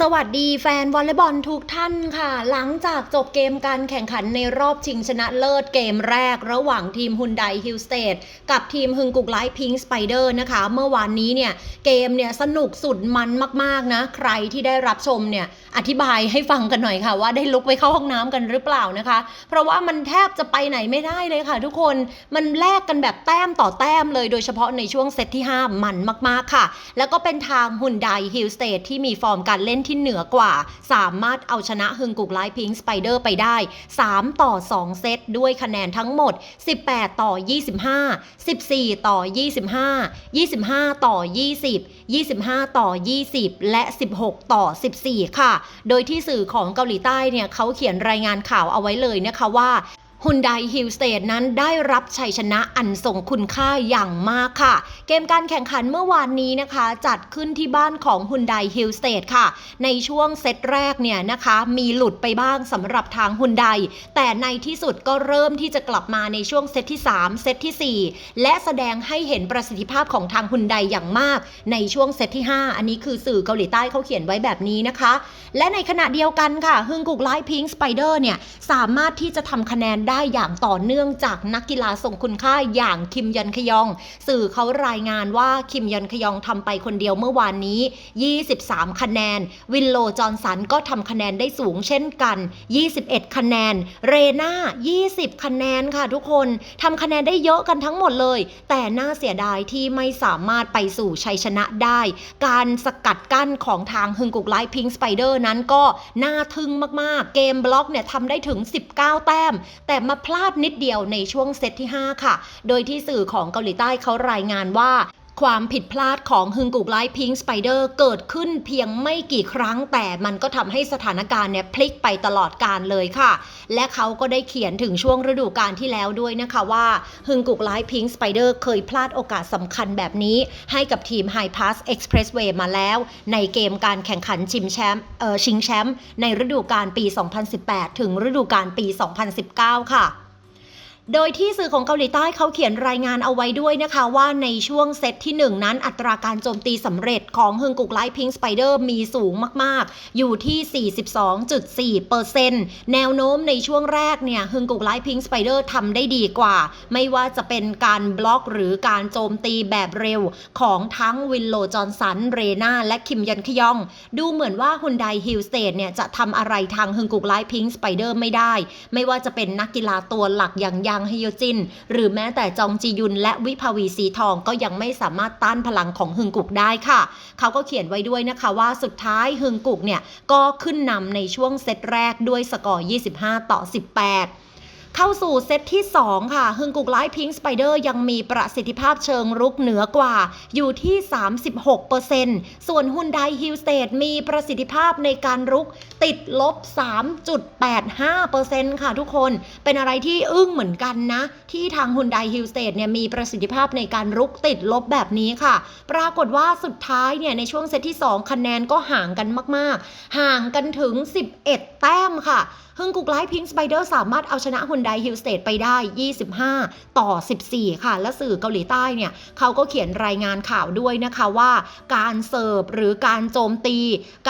สวัสดีแฟนวอลเลย์บอลทุกท่านค่ะ หลังจากจบเกมการแข่งขันในรอบชิงชนะเลิศเกมแรกระหว่างทีมฮุนไดฮิลสเตดกับทีมฮึงกุกไลท์พิงสไปเดอร์นะคะ เมื่อวานนี้เนี่ยเกมเนี่ยสนุกสุดมันมากๆนะ ใครที่ได้รับชมเนี่ยอธิบายให้ฟังกันหน่อยค่ะ ว่าได้ลุกไปเข้าห้องน้ำกันหรือเปล่านะคะ เพราะว่ามันแทบจะไปไหนไม่ได้เลยค่ะ ทุกคนมันแลกกันแบบแต้มต่อแต้มเลยโดยเฉพาะในช่วงเซตที่ 5 มันมากๆค่ะ แล้วก็เป็นทางฮุนไดฮิลสเตดที่มีฟอร์มการเล่นที่เหนือกว่า สามารถเอาชนะฮึงกุกไลพิงสไปเดอร์ไปได้ 3 ต่อ 2 เซตด้วยคะแนนทั้งหมด 18 ต่อ 25 14 ต่อ 25 25 ต่อ 20 25 ต่อ 20 และ 16 ต่อ 14 ค่ะ โดยที่สื่อของเกาหลีใต้เนี่ยเขาเขียนรายงานข่าวเอาไว้เลยนะคะว่า ฮุนไดฮิลสเตดนั้นได้รับชัยชนะอันทรงคุณค่าอย่างมากค่ะ เกมการแข่งขันเมื่อวานนี้นะคะ จัดขึ้นที่บ้านของฮุนไดฮิลสเตดค่ะ ในช่วงเซตแรกเนี่ยนะคะ มีหลุดไปบ้างสำหรับทางฮุนไดแต่ในที่สุดก็เริ่มที่จะกลับมาในช่วงเซตที่ 3 เซตทีสี่4 และแสดงให้เห็นประสิทธิภาพของทางฮุนไดอย่างมาก ในช่วงเซตที่ 5 อันนี้คือสื่อเกาหลีใต้เขาเขียนไว้แบบนี้นะคะ และในขณะเดียวกันค่ะฮึงกุกไลท์พิงสไปเดอร์เนี่ยสามารถที่จะทำคะแนนได้ได้อย่างต่อเนื่องจากนักกีฬาทรงคุณค่าอย่างคิมยันขยอง สื่อเขารายงานว่าคิมยันขยองทำไปคนเดียวเมื่อวานนี้ 23 คะแนน วินโลจอนสันก็ทำคะแนนได้สูงเช่นกัน 21 คะแนน เรนา20 คะแนนค่ะทุกคนทำคะแนนได้เยอะกันทั้งหมดเลย แต่น่าเสียดายที่ไม่สามารถไปสู่ชัยชนะได้ การสกัดกั้นของทางฮึงกุกไลท์พิงสไปเดอร์นั้นก็น่าทึ่งมากๆ เกมบล็อกเนี่ยทำได้ถึง 19 แต้ม แต่มาพลาดนิดเดียวในช่วงเซตที่ 5 ค่ะ โดยที่สื่อของเกาหลีใต้เขารายงานว่า ความผิดพลาดของฮึงกุกไลท์พิงสไปเดอร์เกิดขึ้นเพียงไม่กี่ครั้ง แต่มันก็ทำให้สถานการณ์เนี่ยพลิกไปตลอดการเลยค่ะ และเขาก็ได้เขียนถึงช่วงฤดูกาลที่แล้วด้วยนะคะว่าฮึงกุกไลท์พิงสไปเดอร์เคยพลาดโอกาสสำคัญแบบนี้ ให้กับทีม High Pass Expressway มาแล้ว ในเกมการแข่งขันชิมแชมป์ชิงแชมป์ในฤดูกาลปี 2018 ถึงฤดูกาลปี 2019 ค่ะ โดยที่สื่อของเกาหลีใต้เขาเขียนรายงานเอาไว้ด้วยนะคะว่าในช่วงเซตที่ 1 นั้นอัตราการโจมตีสำเร็จของฮึงกุกไลท์พิงสไปเดอร์มีสูงมาก ๆ อยู่ที่ 42.4%แนวโน้มในช่วงแรกเนี่ยฮึงกุกไลท์พิงสไปเดอร์ทำได้ดีกว่า ไม่ว่าจะเป็นการบล็อกหรือการโจมตีแบบเร็วของทั้งวินโลจอนสัน เรนาและคิมยันขยอง ดูเหมือนว่าฮุนไดฮิลสเตดเนี่ยจะทำอะไรทางฮึงกุกไลท์พิงสไปเดอร์ไม่ได้ ไม่ว่าจะเป็นนักกีฬาตัวหลักอย่างยังฮยจิน หรือแม้แต่จองจียุนและวิภาวีสีทองก็ยังไม่สามารถต้านพลังของฮึงกุกได้ค่ะ เขาก็เขียนไว้ด้วยนะคะว่าสุดท้ายฮึงกุกเนี่ยก็ขึ้นนำในช่วงเซตแรกด้วยสกอร์ 25 ต่อ 18 เข้าสู่เซตที่ 2 ค่ะฮึงกุกไลท์พิงสไปเดอร์ยังมีประสิทธิภาพเชิงรุกเหนือกว่า อยู่ที่ 36%ส่วนฮุนไดฮิลสเตดมีประสิทธิภาพในการรุกติดลบ 3.85%ค่ะทุกคน เป็นอะไรที่อึ้งเหมือนกันนะ ที่ทางฮุนไดฮิลสเตดเนี่ยมีประสิทธิภาพในการรุกติดลบแบบนี้ค่ะ ปรากฏว่าสุดท้ายเนี่ยในช่วงเซตที่ 2 คะแนนก็ห่างกันมาก ๆ ห่างกันถึง 11 แต้มค่ะฮึงกุกไลท์พิงสไปเดอร์สามารถเอาชนะฮุนไดฮิลสเตดไปได้ 25 ต่อ 14 ค่ะ และสื่อเกาหลีใต้เนี่ยเขาก็เขียนรายงานข่าวด้วยนะคะว่า การเสิร์ฟหรือการโจมตี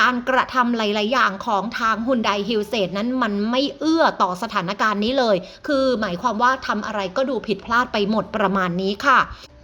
การกระทำหลาย ๆ อย่างของทางฮุนไดฮิลสเตดนั้นมันไม่เอื้อต่อสถานการณ์นี้เลย คือหมายความว่าทำอะไรก็ดูผิดพลาดไปหมดประมาณนี้ค่ะ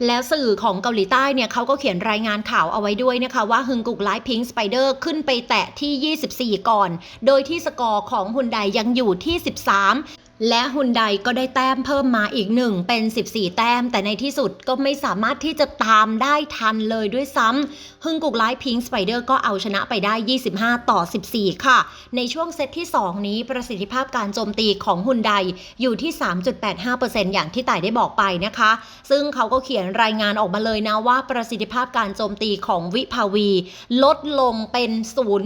แล้วสื่อของเกาหลีใต้เนี่ยเขาก็เขียนรายงานข่าวเอาไว้ด้วยนะคะว่าฮึงกุกไลท์พิงสไปเดอร์ขึ้นไปแตะที่ 24 ก่อน โดยที่สกอร์ของฮุนไดยังอยู่ที่ 13 และฮุนไดก็ได้แต้มเพิ่มมาอีกหนึ่งเป็น 14 แต้ม แต่ในที่สุดก็ไม่สามารถที่จะตามได้ทันเลยด้วยซ้ำฮึงกุกไลท์พิงสไปเดอร์ก็เอาชนะไปได้ 25 ต่อ 14 ค่ะ ในช่วงเซตที่ 2 นี้ประสิทธิภาพการโจมตีของฮุนไดอยู่ที่ 3.85%อย่างที่ต่ายได้บอกไปนะคะ ซึ่งเขาก็เขียนรายงานออกมาเลยนะว่าประสิทธิภาพการโจมตีของวิภาวี ลดลงเป็น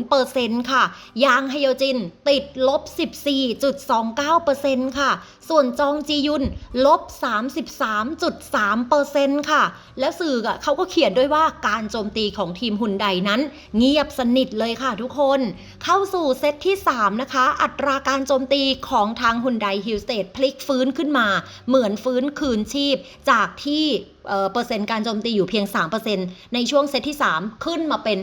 0%ค่ะ ยางไฮโยจินติดลบ 14.29%ค่ะ ส่วนจองจียุนลบ 33.3%ค่ะ แล้วสื่ออะเขาก็เขียนด้วยว่าการโจมตีของทีมฮุนไดนั้น เงียบสนิทเลยค่ะทุกคน เข้าสู่เซตที่ 3 นะคะ อัตราการโจมตีของทางฮุนไดฮิลสเตดพลิกฟื้นขึ้นมา เหมือนฟื้นคืนชีพจากที่เอ่อเปอร์เซ็นต์การโจมตีอยู่เพียง 3%ในช่วงเซตที่ 3 ขึ้นมาเป็น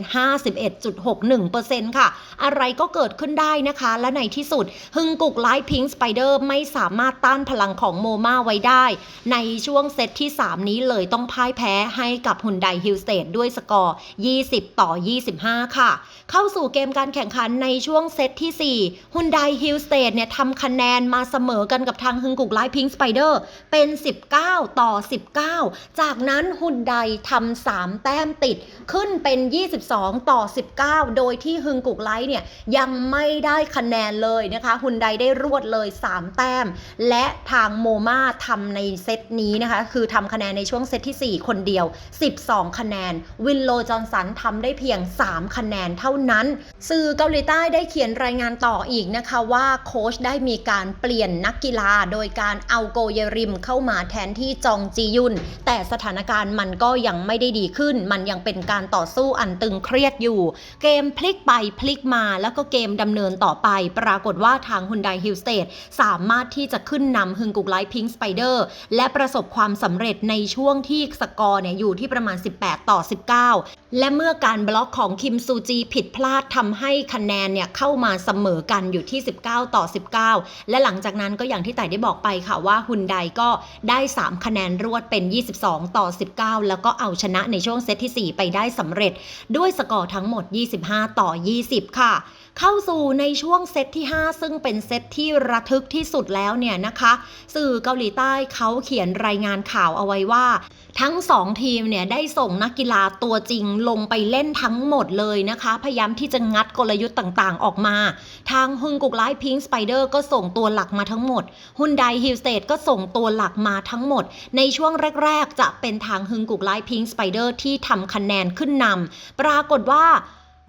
51.61%ค่ะ อะไรก็เกิดขึ้นได้นะคะ และในที่สุดฮึงกุกไลท์พิงค์สไปเดอร์ไม่สามารถต้านพลังของโมมาไว้ได้ ในช่วงเซตที่ 3 นี้เลยต้องพ่ายแพ้ให้กับฮุนไดฮิลสเตดด้วยสกอร์ 20 ต่อ 25 ค่ะ เข้าสู่เกมการแข่งขันในช่วงเซตที่ 4ฮุนไดฮิลสเตดเนี่ยทำคะแนนมาเสมอกันกับทางฮึงกุกไลท์พิงค์สไปเดอร์เป็น 19 ต่อ 19จากนั้นฮุนไดทำ3แต้มติดขึ้นเป็น 22 ต่อ 19 โดยที่ฮึงกุกไลท์เนี่ยยังไม่ได้คะแนนเลยนะคะฮุนไดได้รวดเลย 3 แต้ม และทางโมมาทำในเซตนี้นะคะ คือทำคะแนนในช่วงเซตที่ 4 คนเดียว 12 คะแนน วินโลจอนสันทำได้เพียง 3 คะแนนเท่านั้น สื่อเกาหลีใต้ได้เขียนรายงานต่ออีกนะคะว่าโค้ชได้มีการเปลี่ยนนักกีฬา โดยการเอาโกเยริมเข้ามาแทนที่จองจียุนแต่สถานการณ์มันก็ยังไม่ได้ดีขึ้น มันยังเป็นการต่อสู้อันตึงเครียดอยู่ เกมพลิกไปพลิกมาแล้วก็เกมดำเนินต่อไป ปรากฏว่าทางฮุนไดฮิลสเตดสามารถที่จะขึ้นนำฮึงกุกไลท์พิงค์สไปเดอร์และประสบความสำเร็จในช่วงที่สกอร์เนี่ยอยู่ที่ประมาณ 18 ต่อ 19 และเมื่อการบล็อกของคิมซูจีผิดพลาดทำให้คะแนนเนี่ยเข้ามาเสมอกันอยู่ที่ 19 ต่อ 19 และหลังจากนั้นก็อย่างที่ไต่ได้บอกไปค่ะว่าฮุนไดก็ได้ 3 คะแนนรวดเป็น 22ต่อ 19 แล้วก็เอาชนะในช่วงเซตที่ 4 ไปได้สำเร็จ ด้วยสกอร์ทั้งหมด 25 ต่อ 20 ค่ะ เข้าสู่ในช่วงเซตที่ 5 ซึ่งเป็นเซตที่ระทึกที่สุดแล้วเนี่ยนะคะ สื่อเกาหลีใต้เขาเขียนรายงานข่าวเอาไว้ว่า ทั้ง 2 ทีมเนี่ยได้ส่งนักกีฬาตัวจริงลงไปเล่นทั้งหมดเลยนะคะ พยายามที่จะงัดกลยุทธ์ต่างๆ ออกมา ทางฮุนกุกไลท์พิงค์สไปเดอร์ก็ส่งตัวหลักมาทั้งหมดฮุนไดฮิลสเตดก็ส่งตัวหลักมาทั้งหมด ในช่วงแรก ๆ จะเป็นทางฮึงกุกไลท์พิงค์สไปเดอร์ที่ทำคะแนนขึ้นนำปรากฏว่า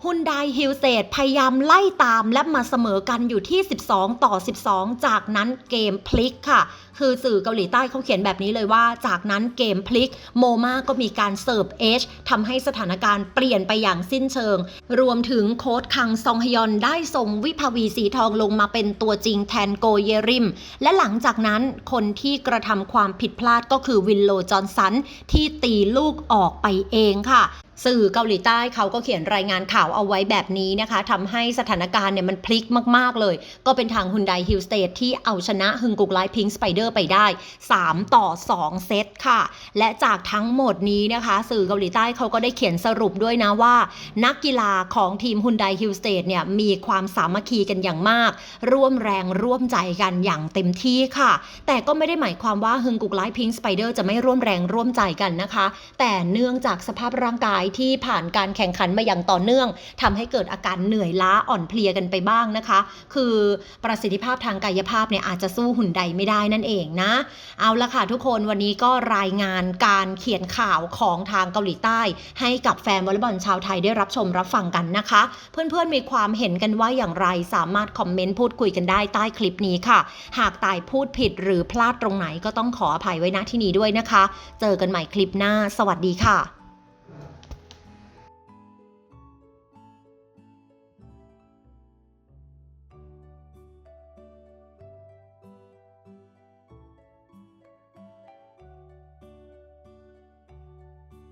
ฮุนไดฮิลเซดพยายามไล่ตามและมาเสมอกันอยู่ที่ 12 ต่อ 12 จากนั้นเกมพลิกค่ะ คือสื่อเกาหลีใต้เขาเขียนแบบนี้เลยว่า จากนั้นเกมพลิก โมมาก็มีการเสิร์ฟเอชทำให้สถานการณ์เปลี่ยนไปอย่างสิ้นเชิง รวมถึงโค้ชคังซองฮยอนได้ส่งวิภาวีสีทองลงมาเป็นตัวจริงแทนโกเยริม และหลังจากนั้นคนที่กระทำความผิดพลาดก็คือวินโลจอนสันที่ตีลูกออกไปเองค่ะ สื่อเกาหลีใต้เขาก็เขียนรายงานข่าวเอาไว้แบบนี้นะคะทำให้สถานการณ์เนี่ยมันพลิกมาก ๆ เลย ก็เป็นทางฮุนไดฮิลสเตทที่เอาชนะฮึงกุกไลท์พิงค์สไปเดอร์ไปได้ 3 ต่อ 2 เซตค่ะ และจากทั้งหมดนี้นะคะ สื่อเกาหลีใต้เขาก็ได้เขียนสรุปด้วยนะว่า นักกีฬาของทีมฮุนไดฮิลสเตทเนี่ยมีความสามัคคีกันอย่างมาก ร่วมแรงร่วมใจกันอย่างเต็มที่ค่ะ แต่ก็ไม่ได้หมายความว่าฮึงกุกไลท์พิงค์สไปเดอร์จะไม่ร่วมแรงร่วมใจกันนะคะ แต่เนื่องจากสภาพร่างกายที่ผ่านการแข่งขันมาอย่างต่อเนื่องทำให้เกิดอาการเหนื่อยล้าอ่อนเพลียกันไปบ้างนะคะ คือประสิทธิภาพทางกายภาพเนี่ยอาจจะสู้หุ่นใดไม่ได้นั่นเองนะ เอาละค่ะทุกคนวันนี้ก็รายงานการเขียนข่าวของทางเกาหลีใต้ ให้กับแฟนวอลเลย์บอลชาวไทยได้รับชมรับฟังกันนะคะ เพื่อนๆมีความเห็นกันว่าอย่างไรสามารถคอมเมนต์พูดคุยกันได้ใต้คลิปนี้ค่ะ หากตายพูดผิดหรือพลาดตรงไหนก็ต้องขออภัยไว้ณที่นี้ด้วยนะคะ เจอกันใหม่คลิปหน้า สวัสดีค่ะ